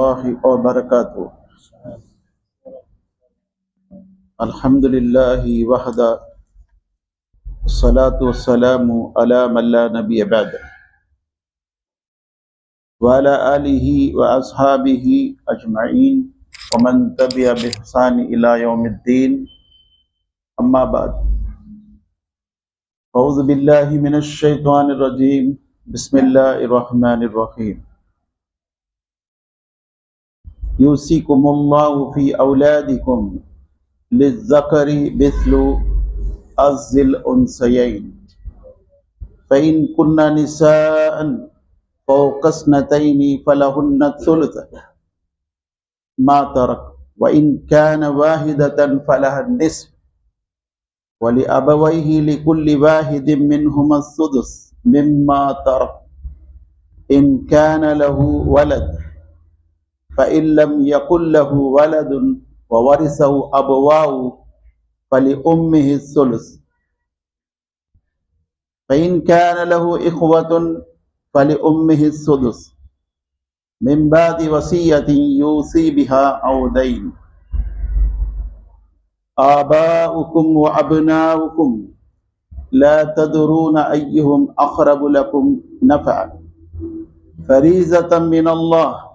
اللہ وبرکاتہ۔ الحمد للہ وحدہ صلاۃ وسلام علام اللہ نبی عباد والا علیہ و اصحابہ اجمعین، ومن طبع بحسان الى یوم الدین۔ اما بعد، اعوذ باللہ من الشیطان الرجیم۔ بسم اللہ الرحمن الرحیم۔ يوصيكم الله في أولادكم للذكر مثل أز الأنثيين. فإن كن نساء فوق اثنتين فلهن الثلث ما ترك وإن كان واحدة فلها النصف. ولأبويه لكل واحد منهما السدس مما ترك إن كان له ولد. فإن لم يكن له ولد وورثه أبواه فلأمه الثلث. فإن كان له إخوة فلأمه السدس. من بعد وصية يوصي بها أو دين. آباؤكم وأبناؤكم لا تدرون أيهم أقرب لكم نفعا. فريزة من الله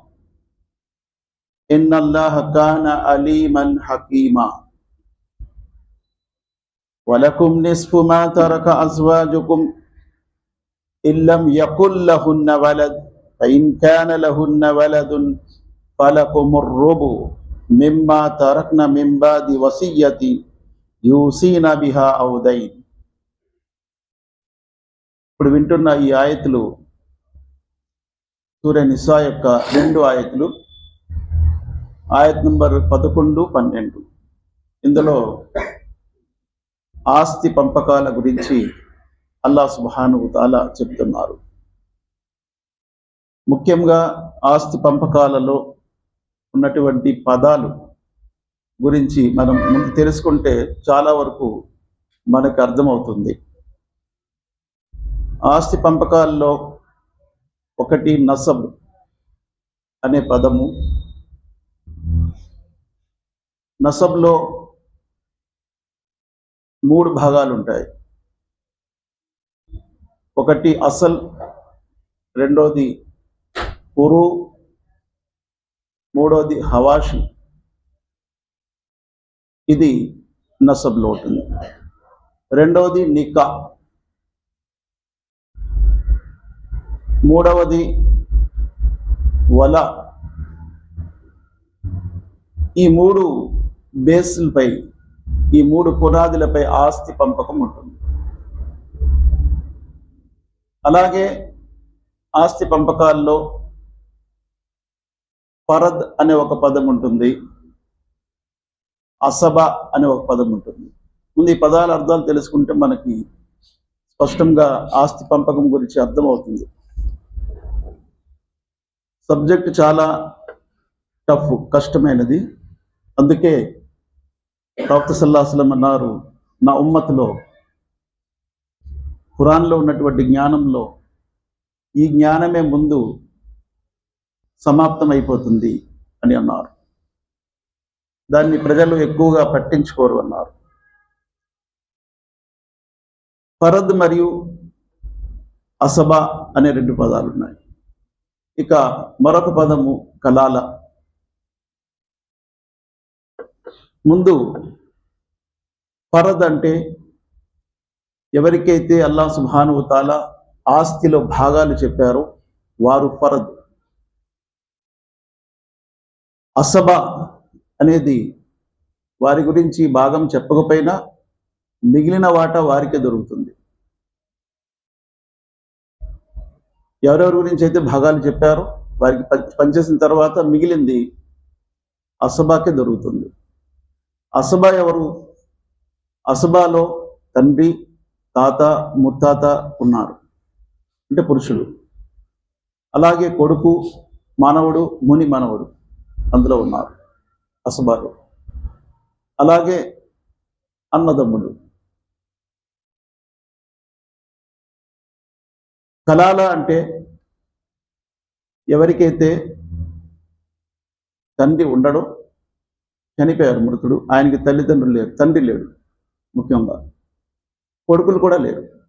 إن الله كان عليما حكيما ولكم نصف ما ترك أزواجكم إن لم يكن لهن ولد فإن كان لهن ولد فلكم الربع مما تركن من بعد وصية يوصين بها أو دين ఇప్పుడు వింటున్న ఈ ఆయతులు సూర్య నిసా యొక్క రెండు ఆయతులు ఆయత్ నంబర్ పదకొండు పన్నెండు. ఇందులో ఆస్తి పంపకాల గురించి అల్లా సుబాను తాలా చెప్తున్నారు. ముఖ్యంగా ఆస్తి పంపకాలలో ఉన్నటువంటి పదాలు గురించి మనం ముందు తెలుసుకుంటే చాలా వరకు మనకు అర్థమవుతుంది. ఆస్తి పంపకాల్లో ఒకటి నసబ్ అనే పదము నసబ్లో మూడు భాగాలు ఉంటాయి ఒకటి అసల్ రెండోది పురు మూడోది హవాషి. ఇది నసబ్లో ఉంటుంది. రెండవది నికా. మూడవది వల. ఈ మూడు బేసులపై ఈ మూడు పునాదులపై ఆస్తి పంపకం ఉంటుంది. అలాగే ఆస్తి పంపకాల్లో పరద్ అనే ఒక పదం ఉంటుంది. అసబ అనే ఒక పదం ఉంటుంది. ముందు ఈ పదాల అర్థాలు తెలుసుకుంటే మనకి స్పష్టంగా ఆస్తి పంపకం గురించి అర్థమవుతుంది. సబ్జెక్ట్ చాలా టఫ్ కష్టమైనది. అందుకే ప్రవక్త సల్లాహసలం అన్నారు నా ఉమ్మతిలో ఖురాన్లో ఉన్నటువంటి జ్ఞానంలో ఈ జ్ఞానమే ముందు సమాప్తం అయిపోతుంది అని అన్నారు. దాన్ని ప్రజలు ఎక్కువగా పట్టించుకోరు అన్నారు. ఫరద్ మరియు అసబా అనే రెండు పదాలు ఉన్నాయి ఇక మరొక పదము కలాల. ముందు ఫరద్ అంటే ఎవరికైతే అల్లా సుభాను తాలా ఆస్తిలో భాగాలు చెప్పారో వారు ఫరద్ అసబా అనేది వారి గురించి భాగం చెప్పకపోయినా మిగిలిన వాటా వారికే దొరుకుతుంది. ఎవరెవరి గురించి అయితే భాగాలు చెప్పారో వారికి పనిచేసిన తర్వాత మిగిలింది అసబాకే దొరుకుతుంది. అసబా ఎవరు? అసబాలో తండ్రి తాత ముత్తాత ఉన్నారు. అంటే పురుషుడు. అలాగే కొడుకు మానవుడు ముని మానవుడు అందులో ఉన్నారు. అసబాలు అలాగే అన్నదమ్ములు. కలాల అంటే ఎవరికైతే తండ్రి ఉండడో చనిపోయారు మృతుడు. ఆయనకి తల్లిదండ్రులు లేరు తండ్రి లేడు ముఖ్యంగా. కొడుకులు కూడా లేరు.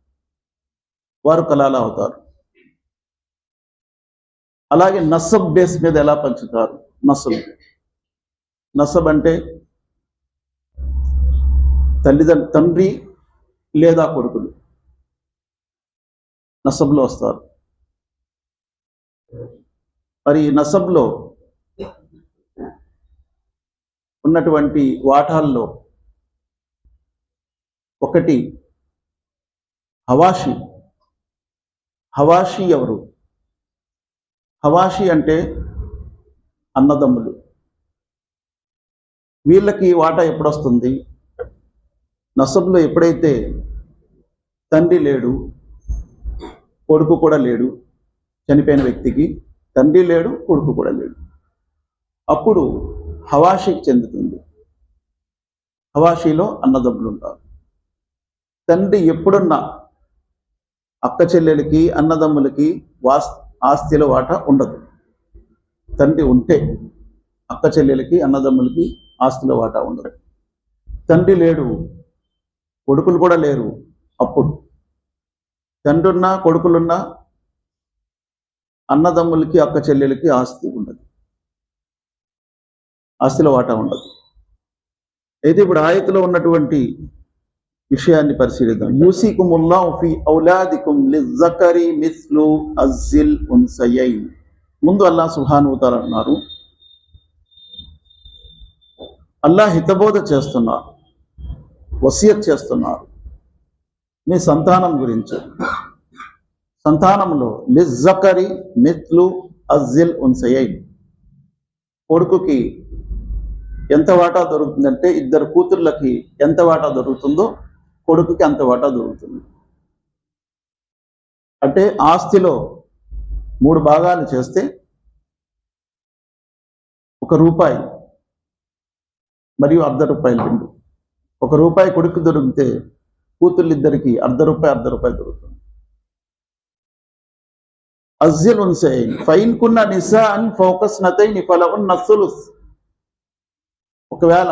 వారు కలాలా అవుతారు. అలాగే నసబ్ బేస్ మీద ఎలా పంచుతారు? నస్సబ్ నసబ్ అంటే తల్లిదండ్రు తండ్రి లేదా కొడుకులు. నసబ్లో వస్తారు. మరి ఈ నసబ్లో ఉన్నటువంటి వాటాల్లో ఒకటి హవాషి. హవాషి ఎవరు? హవాషి అంటే అన్నదమ్ములు. వీళ్ళకి వాటా ఎప్పుడొస్తుంది? నసబ్లో ఎప్పుడైతే తండ్రి లేడు కొడుకు కూడా లేడు చనిపోయిన వ్యక్తికి తండ్రి లేడు కొడుకు కూడా లేడు. అప్పుడు హవాషికి చెందుతుంది. హవాషిలో అన్నదమ్ములు ఉంటారు తండ్రి ఎప్పుడున్నా అక్క చెల్లెలకి అన్నదమ్ములకి వాస్ ఆస్తిల వాటా ఉండదు. తండ్రి ఉంటే అక్క చెల్లెలకి అన్నదమ్ములకి ఆస్తుల వాటా ఉండదు. తండ్రి లేడు కొడుకులు కూడా లేరు అప్పుడు. తండ్రి ఉన్నా కొడుకులున్నా అన్నదమ్ములకి అక్క చెల్లెలకి ఆస్తి ఉండదు. ఆస్తిలో వాటా ఉండదు. అయితే ఇప్పుడు ఆయతలో ఉన్నటువంటి విషయాన్ని పరిశీలిద్దాం. యూసికుముల్లా ఔలాదికుం లిజకరి మిస్లు అజ్జిల్ ఉన్సయైన్ ముందు అల్లా సుహానుతార అన్నారు అల్లా హితబోధ చేస్తున్నారు వసియత్ చేస్తున్నారు. మీ సంతానం గురించి. సంతానంలో లిజకరి మిత్లు అజ్జిల్ ఉన్సయైన్ కొడుకుకి ఎంత వాటా దొరుకుతుందంటే ఇద్దరు కూతుర్లకి ఎంత వాటా దొరుకుతుందో కొడుకుకి అంత వాటా దొరుకుతుంది. అంటే ఆస్తిలో మూడు భాగాలు చేస్తే ఒక రూపాయి మరియు అర్ధ రూపాయలు రెండు. ఒక రూపాయి కొడుకు దొరికితే కూతుళ్ళిద్దరికి అర్ధ రూపాయి అర్ధ రూపాయి దొరుకుతుంది. అజ్జల్ ఉన్సైన్ ఫైన్ కున్న నిసా అన్ ఫోకస్ నతైని ఫలవున్ నస్సులుస్ ఒకవేళ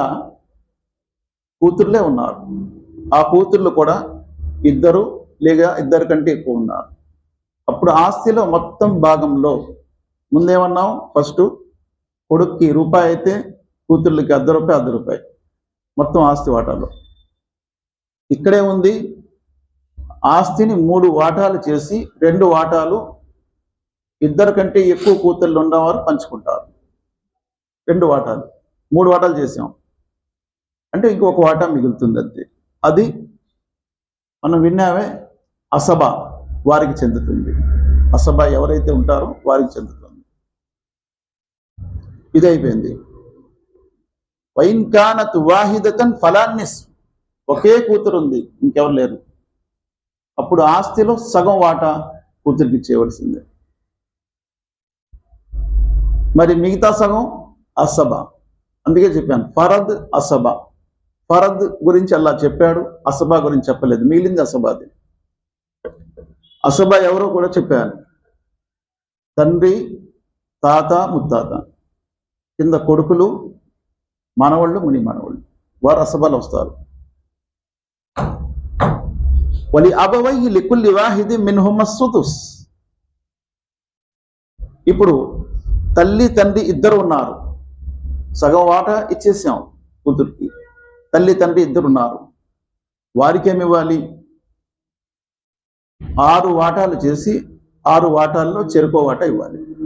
కూతుర్లే ఉన్నారు. ఆ కూతుర్లు కూడా ఇద్దరు లేదా ఇద్దరు కంటే ఎక్కువ ఉన్నారు. అప్పుడు ఆస్తిలో మొత్తం భాగంలో ముందేమన్నాం ఫస్ట్ కొడుక్కి రూపాయి అయితే కూతుర్లకి అర్ధ రూపాయి అర్ధ రూపాయి. మొత్తం ఆస్తి వాటాలో. ఇక్కడే ఉంది. ఆస్తిని మూడు వాటాలు చేసి రెండు వాటాలు ఇద్దరు కంటే ఎక్కువ కూతుర్లు ఉన్నవారు పంచుకుంటారు. రెండు వాటాలు. మూడు వాటాలు చేసాం. అంటే ఇంకొక వాటా మిగులుతుంది అంతే. అది మనం విన్నామే అసభ వారికి చెందుతుంది. అసభ ఎవరైతే ఉంటారో వారికి చెందుతుంది. ఇది అయిపోయింది కానత్ వాహిదతన్ ఫలాన్నిస్. ఒకే కూతురు ఉంది ఇంకెవరు లేరు. అప్పుడు ఆస్తిలో సగం వాటా కూతురికి ఇచ్చేయవలసిందే. మరి మిగతా సగం అసభ. అందుకే చెప్పాను ఫరద్ అసభ. ఫరద్ గురించి అలా చెప్పాడు అసభ గురించి చెప్పలేదు. మిగిలింది అసభాది అసభ ఎవరో కూడా చెప్పాను తండ్రి తాత ముత్తాత. కింద కొడుకులు మనవాళ్ళు ముని మనవాళ్ళు. వారు అసభలు వస్తారు. వలి అబవై లికుల్లి వాహిది మిన్హుమస్సుతుస్ ఇప్పుడు తల్లి తండ్రి ఇద్దరు ఉన్నారు. సగం వాట ఇచ్చేసాం కూతురికి. తల్లి తండ్రి ఇద్దరు ఉన్నారు. వారికేమివ్వాలి? ఆరు వాటాలు చేసి ఆరు వాటాల్లో చెరుకో వాటా ఇవ్వాలి.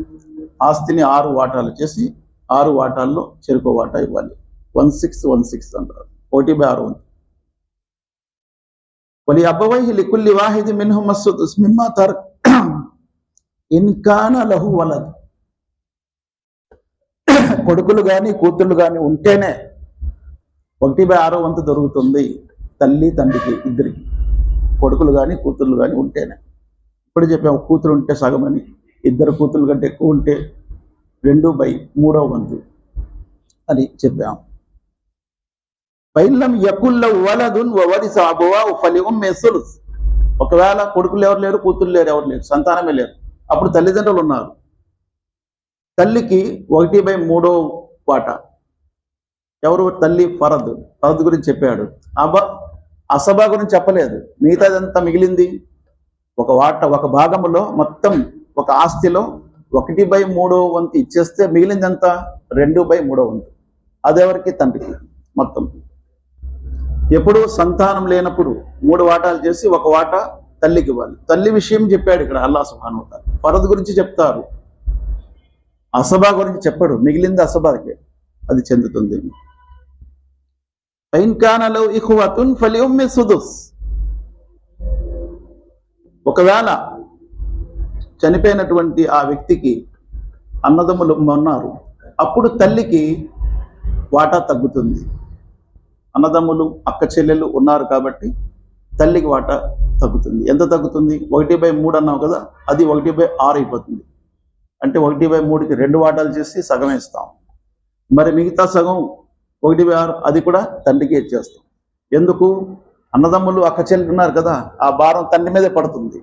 ఆస్తిని ఆరు వాటాలు చేసి ఆరు వాటాల్లో చెరుకో వాటా ఇవ్వాలి. వన్ సిక్స్ వన్ సిక్స్ అంటారు. ఒకటి బై ఆరు ఉంది. వలి అబ్బవై లికుల్లి వాహిది మిన్హు మస్సు మిమ్మా తర్ ఇన్కాన లహు వలద్. కొడుకులు కానీ కూతుళ్ళు కానీ ఉంటేనే ఒకటి బై ఆరో వంతు దొరుకుతుంది తల్లి తండ్రికి ఇద్దరికి. కొడుకులు కానీ కూతుళ్ళు కానీ ఉంటేనే. ఇప్పుడు చెప్పాము కూతురు ఉంటే సగమని ఇద్దరు కూతురు కంటే ఎక్కువ ఉంటే రెండు బై మూడవ వంతు అని చెప్పాము పైల్లం యకుల్ల వలదున్ వరి సాబువా ఫలి మెస్సులు ఒకవేళ కొడుకులు ఎవరు లేరు కూతురు లేరు ఎవరు లేరు సంతానమే లేరు. అప్పుడు తల్లిదండ్రులు ఉన్నారు. తల్లికి ఒకటి బై మూడో వాట ఎవరు? తల్లి ఫరద్. ఫరద్ గురించి చెప్పాడు. అబ అసభ గురించి చెప్పలేదు. మిగతాదంతా మిగిలింది. ఒక వాట ఒక భాగంలో మొత్తం ఒక ఆస్తిలో ఒకటి బై మూడో వంతు ఇచ్చేస్తే మిగిలిందంతా రెండు బై మూడో వంతు. అదెవరికి? తండ్రికి. మొత్తం. ఎప్పుడు సంతానం లేనప్పుడు మూడు వాటాలు చేసి ఒక వాట తల్లికి ఇవ్వాలి. తల్లి విషయం చెప్పాడు ఇక్కడ అల్లా సుహాను ఫరద్ గురించి చెప్తారు. అసభ గురించి చెప్పడు మిగిలింది అసబాకే అది చెందుతుంది. ఇఖువతున్ ఫలి ఉమ్మి సుదుస్. ఒకవేళ చనిపోయినటువంటి ఆ వ్యక్తికి అన్నదమ్ములు ఉన్నారు అప్పుడు తల్లికి వాటా తగ్గుతుంది. అన్నదమ్ములు అక్క చెల్లెలు ఉన్నారు కాబట్టి తల్లికి వాటా తగ్గుతుంది. ఎంత తగ్గుతుంది? ఒకటి బై మూడు అన్నావు కదా అది ఒకటి బై ఆరు అయిపోతుంది. అంటే ఒకటి బై మూడుకి రెండు వాటాలు చేసి సగం ఇస్తాం. మరి మిగతా సగం ఒకటి బై ఆరు అది కూడా తండ్రికి ఇచ్చేస్తాం. ఎందుకు? అన్నదమ్ములు అక్క చెల్లి ఉన్నారు కదా ఆ భారం తండ్రి మీదే పడుతుంది.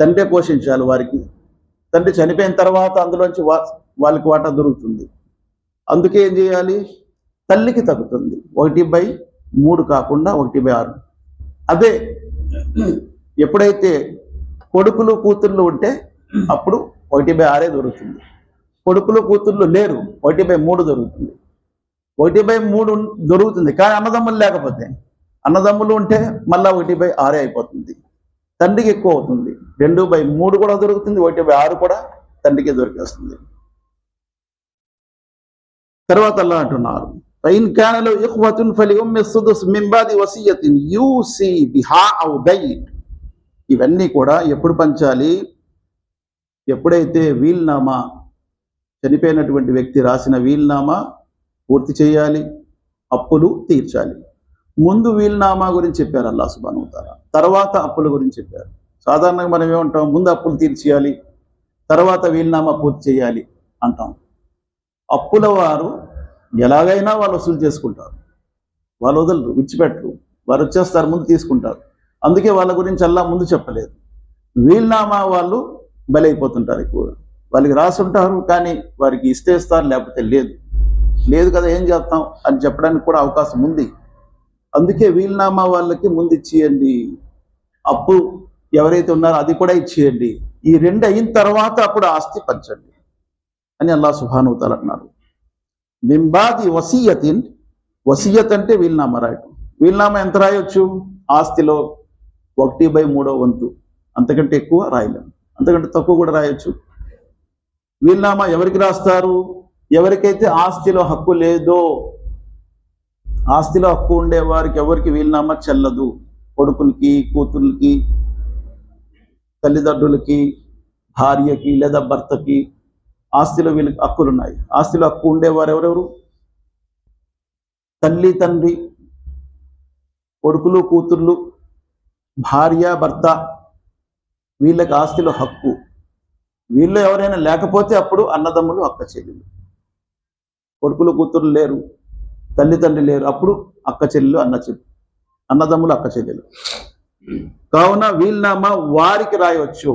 తండ్రి పోషించాలి వారికి. తండ్రి చనిపోయిన తర్వాత అందులోంచి వా వాళ్ళకి వాటా దొరుకుతుంది. అందుకే ఏం చేయాలి? తల్లికి తగ్గుతుంది. ఒకటి బై మూడు కాకుండా ఒకటి బై ఆరు. అదే ఎప్పుడైతే కొడుకులు కూతుర్లు ఉంటే అప్పుడు ఒకటి బై ఆరే దొరుకుతుంది కొడుకులు కూతుర్లు లేరు ఒకటి బై మూడు దొరుకుతుంది ఒకటి బై మూడు దొరుకుతుంది కానీ అన్నదమ్ములు లేకపోతే అన్నదమ్ములు ఉంటే మళ్ళా ఒకటి బై ఆరే అయిపోతుంది తండ్రికి ఎక్కువ అవుతుంది రెండు బై మూడు కూడా దొరుకుతుంది ఒకటి బై ఆరు కూడా తండ్రికి దొరికేస్తుంది తర్వాత అల్లా అంటున్నారు فإن كان له إخوة فلأم السدس من بعد وصية يوصي بها أو دين ఇవన్నీ కూడా ఎప్పుడు పంచాలి ఎప్పుడైతే వీల్నామా చనిపోయినటువంటి వ్యక్తి రాసిన వీల్నామా పూర్తి చేయాలి అప్పులు తీర్చాలి. ముందు వీల్నామా గురించి చెప్పారు అల్లా సుబాను తర్వాత అప్పుల గురించి చెప్పారు. సాధారణంగా మనం ఏమంటాం? ముందు అప్పులు తీర్చేయాలి తర్వాత వీల్నామా పూర్తి చేయాలి అంటాం. అప్పుల వారు ఎలాగైనా వాళ్ళు వసూలు చేసుకుంటారు. వాళ్ళు వదలరు విడిచిపెట్టరు. వారు వచ్చేస్తారు ముందు తీసుకుంటారు. అందుకే వాళ్ళ గురించి అల్లా ముందు చెప్పలేదు. వీల్నామా వాళ్ళు బలైపోతుంటారు ఎక్కువ వాళ్ళకి రాసుంటారు కానీ వారికి ఇస్తే ఇస్తారు లేకపోతే లేదు. లేదు కదా ఏం చేస్తాం? అని చెప్పడానికి కూడా అవకాశం ఉంది. అందుకే వీలునామా వాళ్ళకి ముందు ఇచ్చేయండి. అప్పు ఎవరైతే ఉన్నారో అది కూడా ఇచ్చేయండి. ఈ రెండు అయిన తర్వాత అప్పుడు ఆస్తి పంచండి అని అల్లా సుభానుతాలు అన్నారు. బింబాది వసీయతిన్ వసీయత్ అంటే వీల్నామా రాయటం. వీల్నామా ఎంత రాయొచ్చు? ఆస్తిలో ఒకటి బై మూడో వంతు. అంతకంటే ఎక్కువ రాయలేము. అంతకంటే తక్కువ కూడా రాయొచ్చు. వీలునామా ఎవరికి రాస్తారు? ఎవరికైతే ఆస్తిలో హక్కు లేదో ఆస్తిలో హక్కు ఉండే వారికి ఎవరికి వీలునామా చెల్లదు? కొడుకులకి కూతుర్లకి తల్లిదండ్రులకి భార్యకి లేదా భర్తకి ఆస్తిలో వీళ్ళకి హక్కులు ఉన్నాయి ఆస్తిలో హక్కు ఉండేవారు ఎవరెవరు? తల్లి తండ్రి కొడుకులు కూతుర్లు భార్య భర్త వీళ్ళకి ఆస్తిలో హక్కు. వీళ్ళు ఎవరైనా లేకపోతే అప్పుడు అన్నదమ్ములు అక్క చెల్లెలు. కొడుకులు కూతురు లేరు తల్లి తండ్రి లేరు. అప్పుడు అక్క చెల్లెలు అన్న చెల్లి అన్నదమ్ములు అక్క చెల్లెలు. కావున వీళ్ళనామా వారికి రాయవచ్చు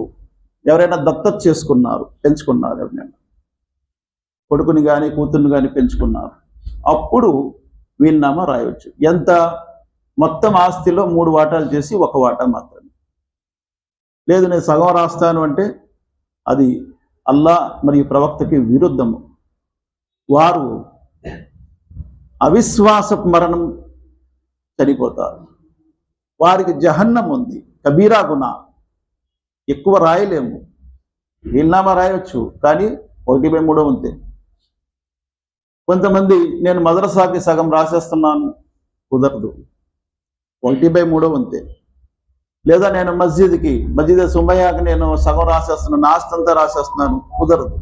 ఎవరైనా దత్తత చేసుకున్నారు పెంచుకున్నారు ఎవరైనా కొడుకుని కానీ కూతుర్ని కానీ పెంచుకున్నారు. అప్పుడు వీళ్ళనామా రాయవచ్చు ఎంత? మొత్తం ఆస్తిలో మూడు వాటాలు చేసి ఒక వాటా మాత్రం లేదు నేను సగం రాస్తాను అంటే అది అల్లా మరియు ప్రవక్తకి విరుద్ధము. వారు అవిశ్వాసపు మరణం చనిపోతారు. వారికి జహన్నం ఉంది. కబీరా గుణ. ఎక్కువ రాయలేము. వీళ్ళనామా రాయొచ్చు కానీ ఒకటి బై మూడో ఉంతే కొంతమంది నేను మదరసాకి సగం రాసేస్తున్నాను కుదరదు. ఒకటి బై మూడో వంతే లేదా నేను మస్జిద్కి మస్జిద్ సుమయ్యాకి నేను సగం రాసేస్తున్నాను నాస్తంతా రాసేస్తున్నాను కుదరదు.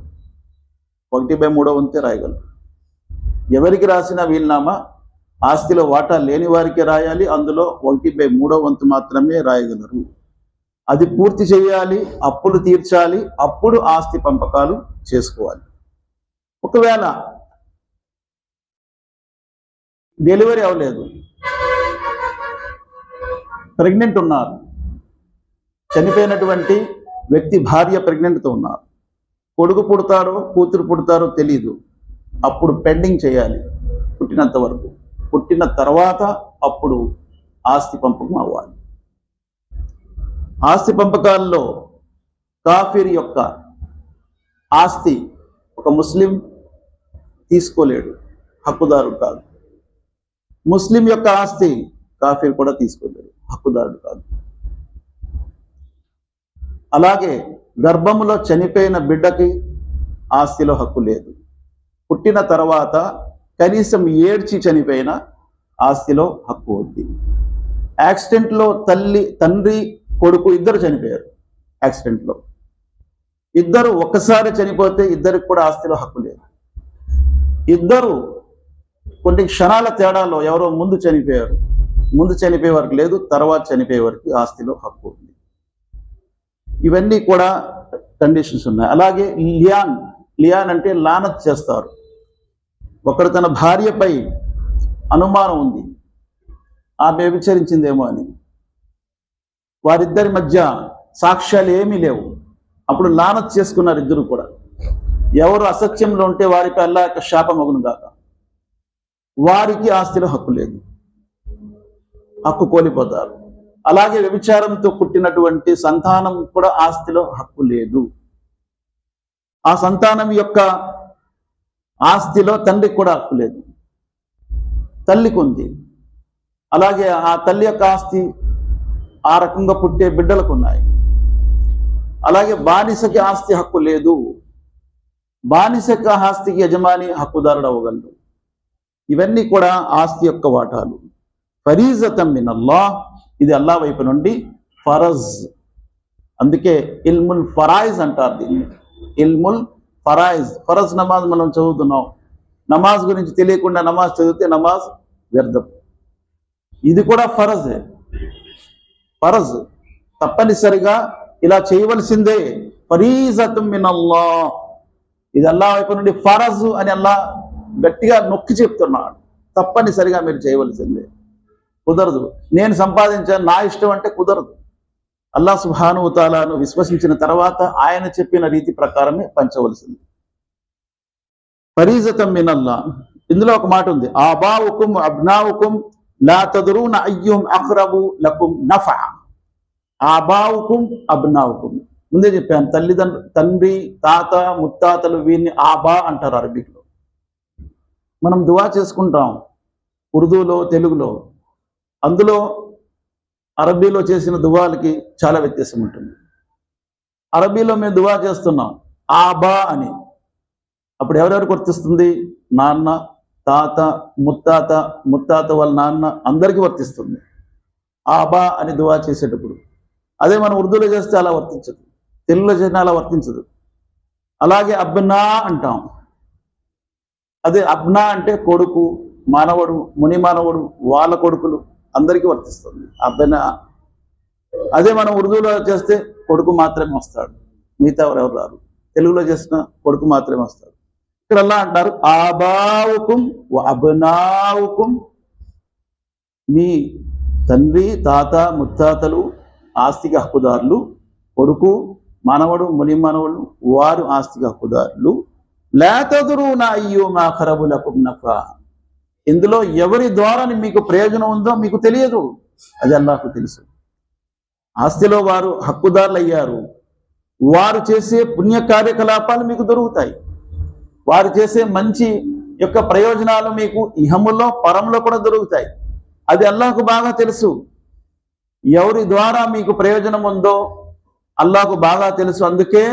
ఒకటి బై మూడో వంతే రాయగలరు ఎవరికి రాసినా వీలునామా? ఆస్తిలో వాటా లేని వారికి రాయాలి అందులో ఒకటి బై మూడో వంతు మాత్రమే రాయగలరు. అది పూర్తి చేయాలి అప్పులు తీర్చాలి అప్పుడు ఆస్తి పంపకాలు చేసుకోవాలి. ఒకవేళ డెలివరీ అవ్వలేదు ప్రెగ్నెంట్ ఉన్నారు చనిపోయినటువంటి వ్యక్తి భార్య ప్రెగ్నెంట్తో ఉన్నారు. కొడుకు పుడతారో కూతురు పుడతారో తెలీదు. అప్పుడు పెండింగ్ చేయాలి పుట్టినంత వరకు. పుట్టిన తర్వాత అప్పుడు ఆస్తి పంపకం అవ్వాలి. ఆస్తి పంపకాల్లో కాఫీర్ యొక్క ఆస్తి ఒక ముస్లిం తీసుకోలేడు. హక్కుదారుడు కాదు. ముస్లిం యొక్క ఆస్తి కాఫీర్ కూడా తీసుకోలేడు. హక్కుదారుడు కాదు. అలాగే గర్భములో చనిపోయిన బిడ్డకి ఆస్తిలో హక్కు లేదు. పుట్టిన తర్వాత కనీసం ఏడ్చి చనిపోయిన ఆస్తిలో హక్కు ఉంది. యాక్సిడెంట్లో తల్లి తండ్రి కొడుకు ఇద్దరు చనిపోయారు యాక్సిడెంట్లో. ఇద్దరు ఒక్కసారి చనిపోతే ఇద్దరికి కూడా ఆస్తిలో హక్కు లేదు. ఇద్దరు కొన్ని క్షణాల తేడాలో ఎవరో ముందు చనిపోయారు. ముందు చనిపోయే వరకు లేదు తర్వాత చనిపోయే వరకు ఆస్తిలో హక్కు ఉంది. ఇవన్నీ కూడా కండిషన్స్ ఉన్నాయి. అలాగే లియాన్ లియాన్ అంటే లానత్ చేస్తారు. ఒకరు తన భార్యపై అనుమానం ఉంది. ఆమె వ్యభిచరించిందేమో అని. వారిద్దరి మధ్య సాక్ష్యాలు ఏమీ లేవు. అప్పుడు లానత్ చేసుకున్నారు ఇద్దరు కూడా. ఎవరు అసత్యంలో ఉంటే వారిపై అల్లా యొక్క శాపమగును కాక వారికి ఆస్తిలో హక్కు లేదు. హక్కు కోల్పోతారు. అలాగే వ్యభిచారంతో పుట్టినటువంటి సంతానం కూడా ఆస్తిలో హక్కు లేదు. ఆ సంతానం యొక్క ఆస్తిలో తండ్రికి కూడా హక్కు లేదు. తల్లికి ఉంది. అలాగే ఆ తల్లి యొక్క ఆస్తి ఆ రకంగా పుట్టే బిడ్డలకు ఉన్నాయి. అలాగే బానిసకి ఆస్తి హక్కు లేదు. బానిసక ఆస్తికి యజమాని హక్కుదారుడు అవ్వగలడు. ఇవన్నీ కూడా ఆస్తి యొక్క వాటాలు. ఫరీజతం మిన్ ఇది అల్లా వైపు నుండి ఫరజ్. అందుకే ఇల్ముల్ ఫరాయిజ్ అంటారు దీన్ని. ఇల్ముల్ ఫరాయిజ్. ఫరజ్ నమాజ్ మనం చదువుతున్నాం. నమాజ్ గురించి తెలియకుండా నమాజ్ చదివితే నమాజ్ వ్యర్థం. ఇది కూడా ఫరజే. ఫరజ్. తప్పనిసరిగా ఇలా చేయవలసిందే. ఫరీజతం మిన్ అల్లాహ్ ఇది అల్లా వైపు నుండి ఫరజ్ అని అల్లా గట్టిగా నొక్కి చెప్తున్నాడు. తప్పనిసరిగా మీరు చేయవలసిందే. కుదరదు. నేను సంపాదించాను నా ఇష్టం అంటే కుదరదు. అల్లా సుభానుతాలను విశ్వసించిన తర్వాత ఆయన చెప్పిన రీతి ప్రకారమే పంచవలసింది. ఫరీజతం మినల్లా. ఇందులో ఒక మాట ఉంది. ఆబావుకుం అబ్నావుకుం లా తదురున అయ్యుం అక్రబు లకుం నఫ. ఆబావుకుం అబ్నావుకుం. ముందే చెప్పాను తల్లిదండ్రు తండ్రి తాత ముత్తాతలు వీరిని ఆబా అంటారు అరబిక్లో. మనం దువా చేసుకుంటాం ఉర్దూలో తెలుగులో. అందులో అరబీలో చేసిన దువాలకి చాలా వ్యత్యాసం ఉంటుంది. అరబీలో మేము దువా చేస్తున్నాం. ఆబా అని. అప్పుడు ఎవరెవరికి వర్తిస్తుంది? నాన్న తాత ముత్తాత ముత్తాత వాళ్ళ నాన్న అందరికీ వర్తిస్తుంది. ఆబా అని దువా చేసేటప్పుడు. అదే మనం ఉర్దూలో చేస్తే అలా వర్తించదు. తెలుగులో చేసినా అలా వర్తించదు. అలాగే అబ్నా అంటాం. అదే అబ్నా అంటే కొడుకు మానవుడు ముని మానవుడు వాళ్ళ కొడుకులు. అందరికీ వర్తిస్తుంది. అబ్నా అదే మనం ఉర్దూలో చేస్తే కొడుకు మాత్రమే వస్తాడు. మిగతా ఎవరెవరు రారు. తెలుగులో చేసిన కొడుకు మాత్రమే వస్తాడు. ఇక్కడ అలా అంటారు ఆబావుకుం అబనావుకుం. మీ తండ్రి తాత ముత్తాతలు ఆస్తికి హక్కుదారులు కొడుకు మానవుడు ముని మానవుడు వారు ఆస్తికి హక్కుదారులు. లేతదురు నా అయ్యో మా ఖరబులకు నఫా. ఇందులో ఎవరి ద్వారా మీకు ప్రయోజనం ఉందో మీకు తెలియదు. అది అల్లాహకు తెలుసు. ఆస్తిలో వారు హక్కుదారులు అయ్యారు వారు చేసే పుణ్య కార్యకలాపాలు మీకు దొరుకుతాయి. వారు చేసే మంచి యొక్క ప్రయోజనాలు మీకు ఇహములో పరంలో కూడా దొరుకుతాయి. అది అల్లాహకు బాగా తెలుసు. ఎవరి ద్వారా మీకు ప్రయోజనం ఉందో అల్లాహకు బాగా తెలుసు. అందుకే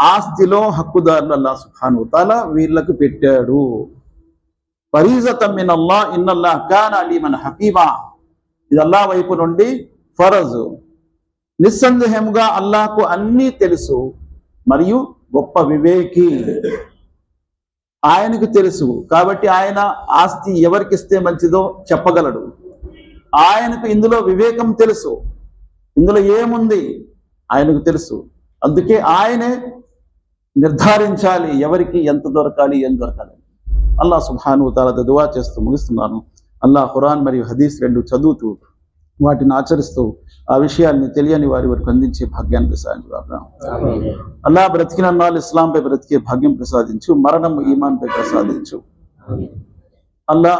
ఆస్తిలో హక్కుదారులు అల్లా సుఖాను తాల వీళ్ళకు పెట్టాడు. ఫరీజతం అల్లా ఇన్నల్లా కాన్ అలీమన్ హకీమా. ఇది అల్లా వైపు నుండి ఫరజు. నిస్సందేహంగా అల్లాకు అన్నీ తెలుసు మరియు గొప్ప వివేకి. ఆయనకు తెలుసు కాబట్టి ఆయన ఆస్తి ఎవరికి ఇస్తే మంచిదో చెప్పగలడు. ఆయనకు ఇందులో వివేకం తెలుసు ఇందులో ఏముంది? ఆయనకు తెలుసు. అందుకే ఆయనే నిర్ధారించాలి ఎవరికి ఎంత దొరకాలి ఏం దొరకాలి. అల్లా సుబ్హాను తాలా దువా చేస్తూ ముగిస్తున్నాను. అల్లా ఖురాన్ మరియు హదీస్ రెండు చదువుతూ వాటిని ఆచరిస్తూ ఆ విషయాల్ని తెలియని వారి వరకు అందించే భాగ్యాన్ని ప్రసాదించు బాబా అల్లా బ్రతికిన నాళ్ళు ఇస్లాంపై బ్రతికే భాగ్యం ప్రసాదించు మరణం ఈమాన్పై ప్రసాదించు. అల్లా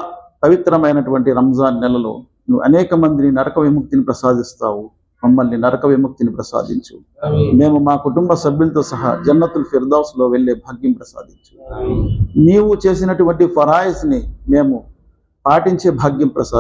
పవిత్రమైనటువంటి రంజాన్ నెలలో నువ్వు అనేక మందిని నరక విముక్తిని ప్రసాదిస్తావు. మమ్మల్ని నరక విముక్తిని ప్రసాదించు మేము మా కుటుంబ సభ్యులతో సహా జన్నతుల్ ఫిర్దౌస్లో వెళ్ళే భాగ్యం ప్రసాదించు. నీవు చేసినటువంటి ఫరాయిస్ని మేము పాటించే భాగ్యం ప్రసాదించు.